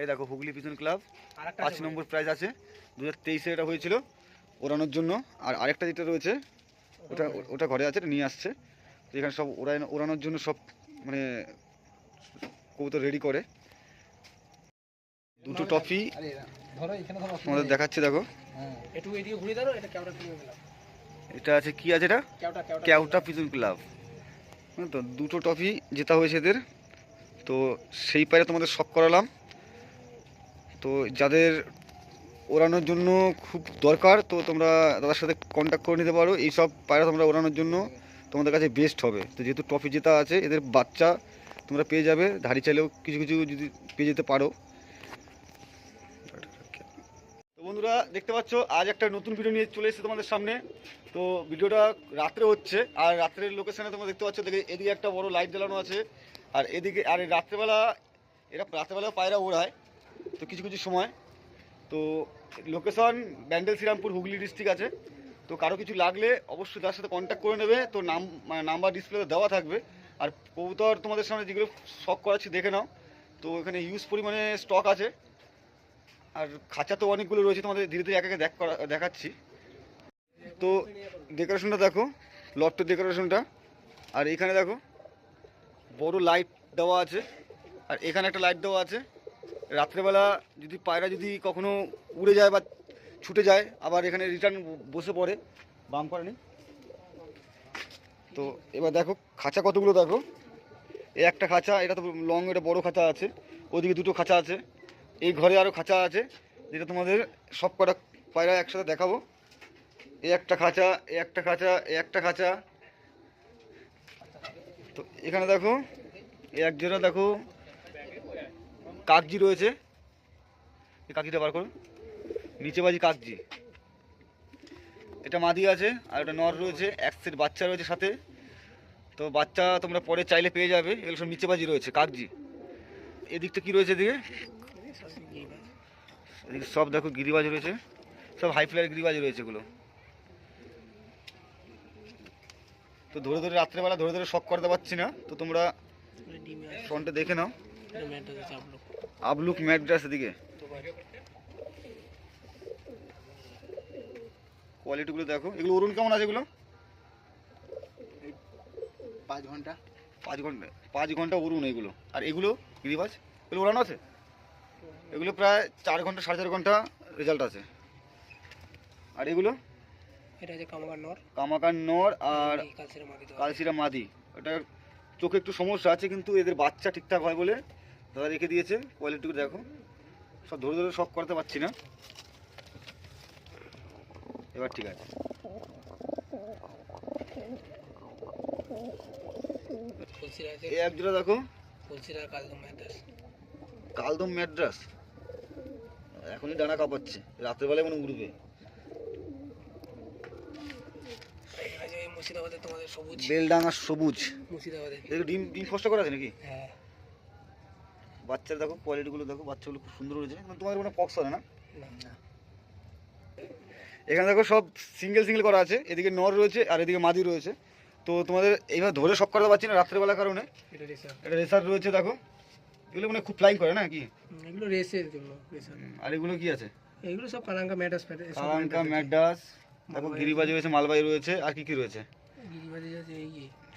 এই দেখো হুগলি পিছন ক্লাব। পাঁচ নম্বর প্রাইজ আছে। দু হাজার তেইশে এটা হয়েছিল ওড়ানোর জন্য। আর আরেকটা যেটা রয়েছে ওটা ওটা ঘরে। আছে এটা নিয়ে আসছে। এখানে সব ওড়ানো ওড়ানোর জন্য সব মানে কবুতর রেডি করে। দুটো টফি তোমাদের দেখাচ্ছি দেখো। হ্যাঁ এটা আছে কি আছে এটা? ক্যাউটা পিছন ক্লাব। তো? দুটো ট্রফি জেতা হয়েছে এদের। তো সেই পায়রা তোমাদের শখ করালাম। তো যাদের ওড়ানোর জন্য খুব দরকার, তো তোমরা দাদার সাথে কন্ট্যাক্ট করে নিতে পারো। এই সব পায়রা তোমরা ওড়ানোর জন্য তোমাদের কাছে বেস্ট হবে। তো যেহেতু ট্রফি জেতা আছে, এদের বাচ্চা তোমরা পেয়ে যাবে। ধাড়ি চাইলেও কিছু কিছু যদি পেয়ে যেতে পারো। তো বন্ধুরা, দেখতে পাচ্ছ, আজ একটা নতুন ভিডিও নিয়ে চলে এসেছে তোমাদের সামনে। তো ভিডিওটা রাত্রে হচ্ছে, আর রাত্রের লোকেশানে তোমরা দেখতে পাচ্ছ, দেখে এদিকে একটা বড় লাইট জ্বালানো আছে। আর এদিকে, আর রাত্রেবেলা, এরা রাত্রেবেলা পায়রা ওড়ায়। তো কিছু কিছু সময়। তো লোকেশন ব্যান্ডেল শ্রীরামপুর হুগলি ডিস্ট্রিক্ট আছে। তো কারও কিছু লাগলে অবশ্যই তার সাথে কন্ট্যাক্ট করে নেবে। তো নাম মানে নাম্বার ডিসপ্লেতে দেওয়া থাকবে। আর কবুতর তোমাদের সামনে যেগুলো শখ করাচ্ছি দেখে নাও। তো এখানে ইউজ পরিমাণে স্টক আছে। আর খাঁচা তো অনেকগুলো রয়েছে তোমাদের ধীরে ধীরে এক একে দেখ করা- দেখাচ্ছি। তো ডেকোরেশনটা দেখো লফটের ডেকোরেশনটা আর এখানে দেখো, বড় লাইট দেওয়া আছে। আর এখানে একটা লাইট দেওয়া আছে। রাত্রেবেলা যদি পায়রা যদি কখনো উড়ে যায় বা ছুটে যায়, আবার এখানে রিটার্ন বসে পড়ে, বাম করেনি তো এবার দেখো, খাঁচা কতগুলো দেখো? এই একটা খাঁচা, এটা তো লং এটা বড় খাঁচা আছে। ওদিকে দুটো খাঁচা আছে। এই ঘরে আরও খাঁচা আছে, যেটা তোমাদের সব কটা পায়রা একসাথে দেখাবো। এই একটা খাঁচা এই একটা খাঁচা এই একটা খাঁচা। তো এখানে দেখো এক জোড়া দেখো কাকজি রয়েছে। এই কাকিটা বার করুন। নিচে বাজি কাকজি। এটা মাদি আছে আর একটা নর রয়েছে এক সেট বাচ্চা রয়েছে সাথে। তো বাচ্চা তোমরা পরে চাইলে পেয়ে যাবে এগুলো সব নিচে বাজি রয়েছে কাকজি। এদিকটা কি রয়েছে এদিকে? এদিকে সব দেখো গিরিবাজ রয়েছে সব হাই ফ্লাইয়ের গিরিবাজ রয়েছে এগুলো। তো ধরে ধরে রাত্রেবেলা ধরে ধরে শখ করতে পারছি না তো তোমরা ফোনটা দেখে নাও। আবলুক ম্যাড্রাস এদিকে কোয়ালিটিগুলো দেখো। এগুলো অরুণ কেমন আছে এগুলো? পাঁচ ঘণ্টা। পাঁচ ঘণ্টা। পাঁচ ঘণ্টা উড়ুন এগুলো। আর এগুলো গিরিবাজ? এগুলো উড়ানো আছে? এগুলো প্রায় চার ঘণ্টা সাড়ে চার ঘণ্টা রেজাল্ট আছে। আর এগুলো? এটা যে কামগার নর। কামাকার নর আর কালসের মাদি এটা চোখে একটু সমস্যা আছে কিন্তু এদের বাচ্চা ঠিকঠাক হয় বলে দাদা রেখে দিয়েছে কোয়ালিটিগুলো দেখো। সব ধরে ধরে শখ করতে পারছি না। এবার ঠিক আছে। এই এক জোড়া দেখো। কালদম ম্যাড্রাস এখনই ডানা কাঁপাচ্ছে। রাত্রেবেলায় মনে উড়বে। বেলডাঙা সবুজ। মুর্শিদাবাদে। ডিম ডিম ফসটা করা আছে নাকি? হ্যাঁ। বাচ্চার দেখো কোয়ালিটিগুলো দেখো বাচ্চাগুলো খুব সুন্দর হয়েছে। কিন্তু তোমাদের কোনো পক্স হয় না? এখানে দেখো সব সিঙ্গেল সিঙ্গেল করা আছে। এদিকে নর রয়েছে আর এদিকে মাদি রয়েছে। তো তোমাদের এইভাবে ধরে সব করতে পারছি না রাত্রেবেলার কারণে। এটা রেসার রয়েছে দেখো। এগুলো মানে খুব ফ্লাইং করে না কি? এগুলো রেসের জন্য আর এগুলো কি আছে? এগুলো সব কালাঙ্কা ফ্যাটাস কালাঙ্কা ম্যাডাস দেখো গিরিবাজ রয়েছে মালবাই রয়েছে আর কি কি রয়েছে? গিরিবাজে যাচ্ছে এই।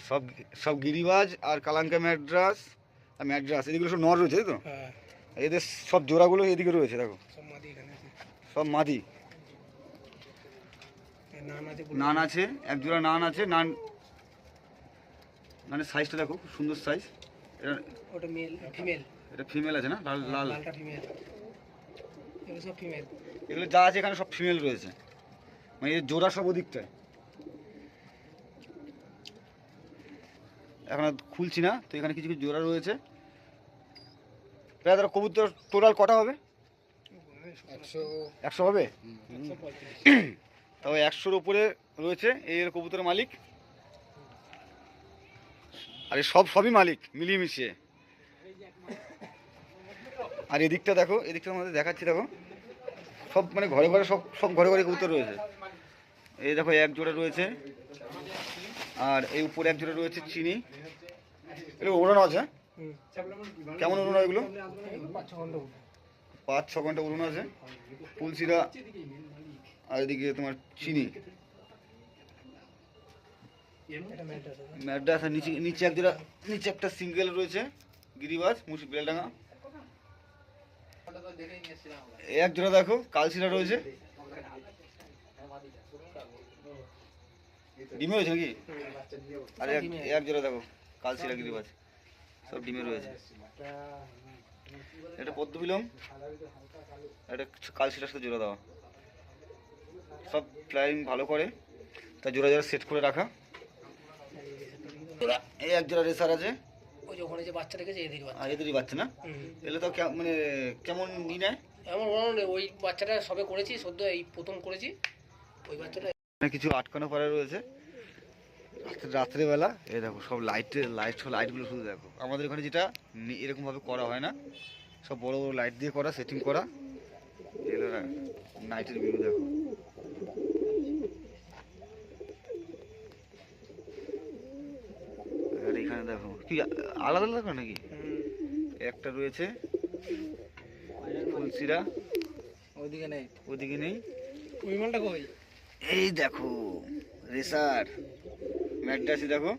সব সব গিরিবাজ আর কালাঙ্কা ম্যাড্রাস ম্যাড্রাস এদিকে সব নর রয়েছে তো? হ্যাঁ। এদের সব জোড়াগুলো এদিকে রয়েছে দেখো। সব মাদি নান আছে এক জোড়া নান আছে নান মানে সাইজটা দেখো খুব সুন্দর সাইজ এটা ওটা মেল ফিমেল এটা ফিমেল আছে না? লাল লাল। ফিমেল এগুলো সব ফিমেল এগুলো যা আছে এখানে সব ফিমেল রয়েছে। মানে এর জোড়া সব ওদিকটায়। এখন আর খুলছি না তো এখানে কিছু কিছু জোড়া রয়েছে। প্রায় তারা কবুতর টোটাল কটা হবে? একশো হবে? তবে একশোর উপরে রয়েছে এর কবুতরের মালিক। আর সব সবই মালিক মিলিয়ে মিশিয়ে। আর এদিকটা দেখো এদিকটা আমাদের দেখাচ্ছি দেখো। সব মানে ঘরে ঘরে সব সব ঘরে ঘরে কবুতর রয়েছে। এই দেখো এক জোড়া রয়েছে। আর এই উপরে এক জোড়া রয়েছে চিনি। এগুলো ওড়ানো আছে হ্যাঁ? কেমন ওড়ানো এগুলো? পাঁচ, ছ ঘণ্টা উড়ুন আছে। তুলসিরা আর এদিকে তোমার চিনি। আছে। নিচে নিচে এক নিচে একটা সিঙ্গেল রয়েছে, গিরিবাজ, মুসি বেলডাঙ্গা। এক জোড়া দেখো, কালশিরা রয়েছে। ডিমে রয়েছে নাকি? আর এক জোড়া দেখো, কালশিরা, গিরিবাজ। সব ডিমে রয়েছে। এটা পদ্ম বিলম এটা কালশিরার সাথে জোড়া দেওয়া। সব ফ্লাইং ভালো করে তা জোড়া জোড়া সেট করে রাখা। এই এক জোড়া রেসার আছে। ওই যে ওখানে যে বাচ্চা রেখেছে বাচ্চা। এদেরই বাচ্চা না? তো মানে কেমন নি নেয়? এমন বলুন ওই বাচ্চাটা সবে করেছি সদ্য এই প্রথম করেছি। ওই বাচ্চাটা কিছু আটকানো পাড়া রয়েছে। রাত্রেবেলা। এ দেখো সব লাইটের লাইট সব লাইটগুলো শুধু দেখো। আমাদের এখানে যেটা এরকমভাবে করা হয় না। সব বড় বড় লাইট দিয়ে করা সেটিং করা। এগুলো নাইটের ভিউ দেখো। আর এখানে দেখো কি আলাদা আলাদা নাকি? একটা রয়েছে ফুলসিরা ওইদিকে নেই। ওদিকে নেই। কই? এই দেখো রেসার। ম্যাড্রাসি দেখো।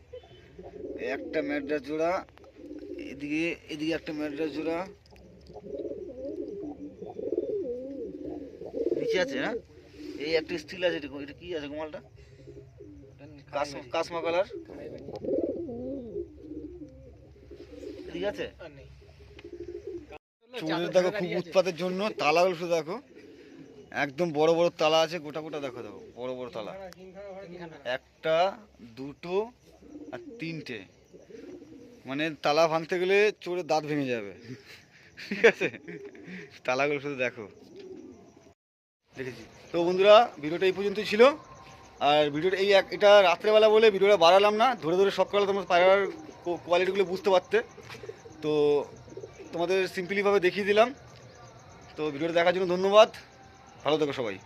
একটা ম্যাড্রাস জোড়া, এদিকে এদিকে একটা ম্যাড্রাস জোড়া। নিচে আছে না? এই একটা স্টিল আছে দেখো এটা কি আছে গোমালটা কাসমা কালার। এদিকে আছে? চোরের দেখো খুব উৎপাতের জন্য, তালাগুলো দেখো। একদম বড় বড় তালা আছে, গোটা গোটা দেখো দেখো, বড় বড় তালা। একটা, দুটো আর তিনটে। মানে তালা ভাঙতে গেলে চোরের দাঁত ভেঙে যাবে। ঠিক আছে? তালাগুলো শুধু দেখো। দেখেছি। তো বন্ধুরা, ভিডিওটা এই পর্যন্তই ছিল। আর ভিডিওটা এই এক এটা রাত্রেবেলা বলে ভিডিওটা বাড়ালাম না। ধরে ধরে সকালে তোমরা পায়রার কোয়ালিটিগুলো বুঝতে পারতে। তো তোমাদের সিম্পলিভাবে দেখিয়ে দিলাম। তো ভিডিওটা দেখার জন্য ধন্যবাদ। ভালো থেকো সবাই।